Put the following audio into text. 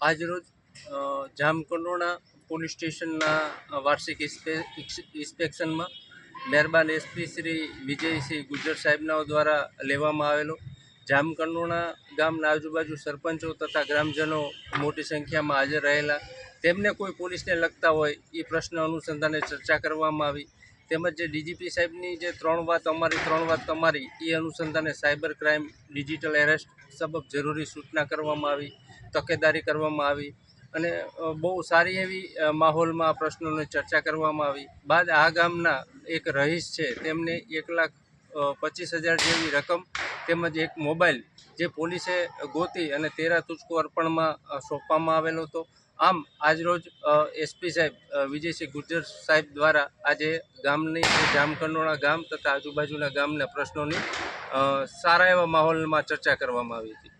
આજરોજ અ, જામકંડોરણા પોલીસ સ્ટેશનના વાર્ષિક ઇન્સ્પેક્શનમાં મહેરબાન એસપી શ્રી વિજયસિંહ ગુજર સાહેબના દ્વારા લેવામાં આવેલો જામકંડોણા ગામના આજુબાજુ સરપંચો તથા ગ્રામજનો મોટી સંખ્યામાં હાજર રહેલા. તેમને કોઈ પોલીસને લગતા હોય એ પ્રશ્ન અનુસંધાને ચર્ચા કરવામાં આવી. તેમજ જે ડીજીપી સાહેબની જે ત્રણ વાત અમારી, ત્રણ વાત તમારી, એ અનુસંધાને સાયબર ક્રાઇમ, ડિજિટલ એરેસ્ટ સબબ જરૂરી સૂચના કરવામાં આવી, તકેદારી કરવામાં આવી અને બહુ સારી એવી માહોલમાં આ પ્રશ્નોની ચર્ચા કરવામાં આવી. બાદ આ ગામના એક રહીશ છે, તેમને એક લાખ પચીસ હજાર જેવી રકમ તેમજ એક મોબાઈલ જે પોલીસે ગોતી અને તેરા તુચકો અર્પણમાં સોંપવામાં આવેલો હતો. આમ આજરોજ એસપી સાહેબ વિજયસિંહ ગુર્જર સાહેબ દ્વારા આજે ગામની જામકંડોળા ગામ તથા આજુબાજુના ગામના પ્રશ્નોની સારા એવા માહોલમાં ચર્ચા કરવામાં આવી હતી.